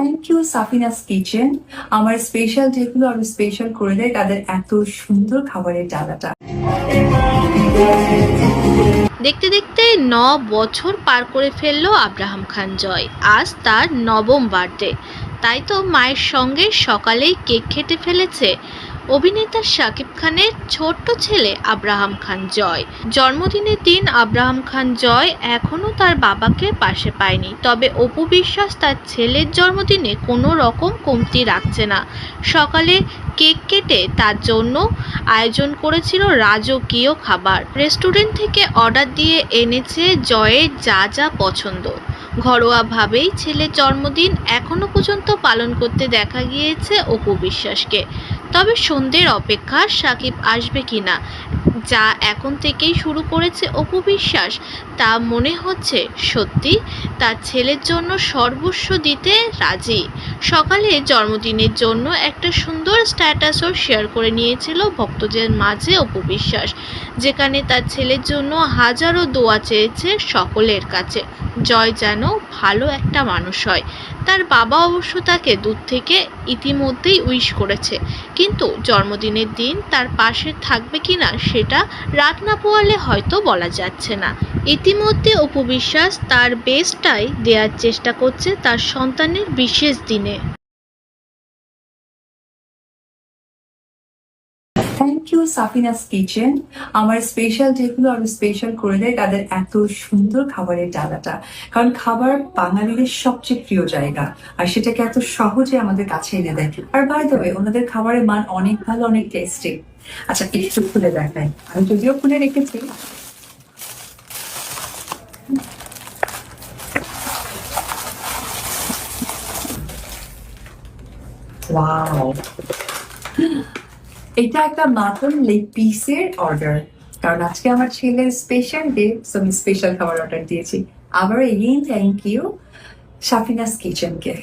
Thank you Safina's kitchen আমার special যেগুলো আরও স্পেশাল করে দেয় তাদের এত সুন্দর খাবারের ডালাটা। দেখতে দেখতে ন বছর পার করে ফেলল আব্রাহাম খান জয়। আজ তার নবম বার্থডে তাই তো মায়ের সঙ্গে সকালেই কেক খেতে ফেলেছে। অভিনেতা শাকিব খানের ছোট্ট ছেলে আব্রাহাম খান জয়। জন্মদিনের দিন আব্রাহাম খান জয় এখনও তার বাবাকে পাশে পায়নি। তবে অপু বিশ্বাস তার ছেলের জন্মদিনে কোনো রকম কমতি রাখছে না। সকালে কেক কেটে তার জন্য আয়োজন করেছিল রাজকীয় খাবার। রেস্টুরেন্ট থেকে অর্ডার দিয়ে এনেছে জয়ের যা যা পছন্দ। ঘরোয়াভাবেই ছেলের জন্মদিন এখনও পর্যন্ত পালন করতে দেখা গিয়েছে অপু বিশ্বাসকে। তবে সন্ধ্যের অপেক্ষা সাকিব আসবে কিনা যা এখন থেকেই শুরু করেছে অপু বিশ্বাস। তা মনে হচ্ছে সত্যি তার ছেলের জন্য সর্বস্ব দিতে রাজি। সকালে জন্মদিনের জন্য একটা সুন্দর স্ট্যাটাসও শেয়ার করে নিয়েছিল ভক্তদের মাঝে অপু বিশ্বাস, যেখানে তার ছেলের জন্য হাজারো দোয়া চেয়েছে সকলের কাছে। জয় যেন ভালো একটা মানুষ হয়। তার বাবা অবশ্য তাকে দূর থেকে ইতিমধ্যেই উইশ করেছে। কিন্তু জন্মদিনের দিন তার পাশে থাকবে কিনা সেটা রাত না পোয়ালে হয়তো বলা যাচ্ছে না। ইতিমধ্যে উপবিশ্বাস তার বেস্টটাই দেওয়ার চেষ্টা করছে তার সন্তানের বিশেষ দিনে। থ্যাংক ইউ সাফিনাস কিচেন আমার স্পেশাল যেগুলো আরও স্পেশাল করে দেয় তাদের এত সুন্দর খাবারের ডালাটা। কারণ খাবার বাঙালিদের সবচেয়ে প্রিয় জায়গা। আর সেটাকে এত সহজে আমাদের কাছে এনে দেয়। আর বাই দ্য ওনাদের খাবারের মান অনেক ভালো, অনেক টেস্টি আচ্ছা একটু খুলে দেখাই। আমি যদিও খুলে রেখেছি। ওয়াও এটা একটা মাটন লেগ পিসের অর্ডার কারণ আজকে আমার ছেলের স্পেশাল ডে সো আমি স্পেশাল খাবার অর্ডার দিয়েছি। আবার এগেইন থ্যাংক ইউ সাফিনাস কিচেনকে